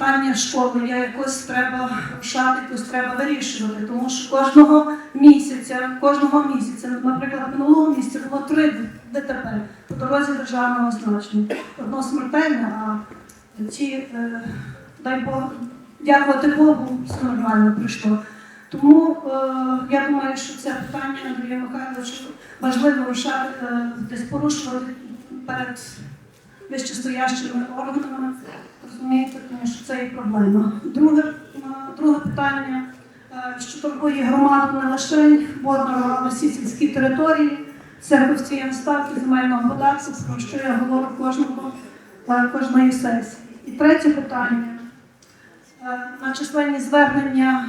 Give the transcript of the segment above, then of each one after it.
питання школи є якось треба рушати, якось треба вирішувати, тому що кожного місяця, кожного місяця, наприклад, минулого місяця було три ДТП по дорозі державного значення. Одно смертельне, а ці, е, дай Бог, дякувати Богу, все нормально прийшло. Тому е, я думаю, що це питання Андрія Михайловича важливо рушати, е, десь порушувати перед вищестоящими органами. Розумієте, тому що це і проблема. Друге, е, друге питання, е, що турбує громаду не лише водно, а всі сільські території, це коефіцієнт ставки земельного податку, про що я говорю кожного, е, кожної сесії. І третє питання. На численні звернення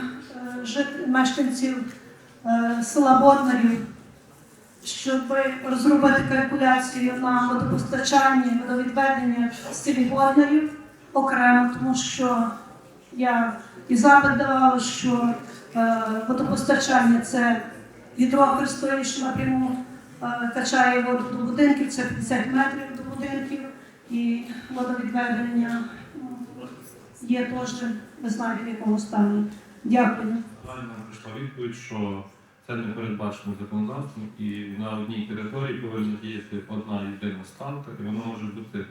мешканців села Боднарів, щоб розробити калькуляцію на водопостачання, водовідведення в селі Боднарів окремо, тому що я і запит давала, що е, водопостачання це гідрофер що напряму е, качає воду до будинків, це 50 метрів до будинків, і водовідведення ну, є теж, ви знаєте, в якому стані. Дякую. Відповідь, що це не передбачено законодавством і на одній території повинна діяти одна єдина ставка, і воно може бути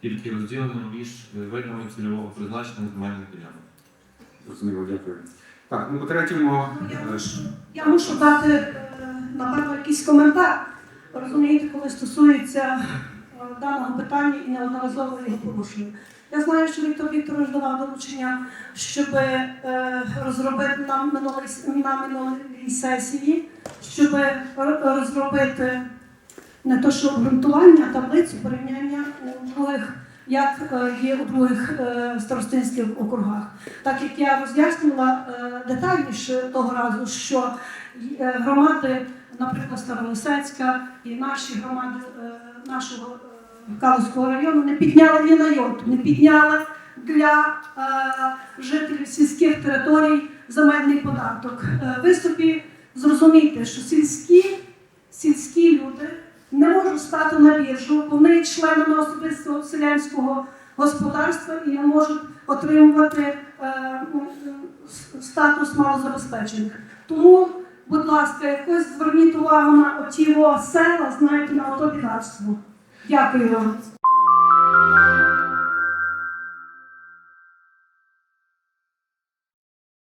тільки розділена між видами цільового призначення земельних ділянок. Зрозуміло, дякую. Так, ну по-третьому, Я е, мушу, я мушу дати, е, напевно, якийсь коментар. Розумієте, коли стосується е, даного питання і неодноразово його порушення. Я знаю, що Віктор Вікторович давав доручення, щоб е, розробити на минулій, на минулій сесії, щоб розробити не то, що обґрунтування, а таблицю порівняння у других, як е, є у других е, старостинських округах. Так як я роз'яснювала е, детальніше того разу, що е, громади, наприклад, Старолисецька і наші громади е, нашого е, Калузького району не підняли ні на йоту, не підняли для е, жителів сільських територій земельний податок. Е, ви собі зрозумійте, що сільські, сільські люди не можуть стати на біржу, вони членами особистого селянського господарства і не можуть отримувати е, с- статус малозабезпечених. Тому, будь ласка, якось зверніть увагу на оті села, знаєте, на ото. Дякую вам.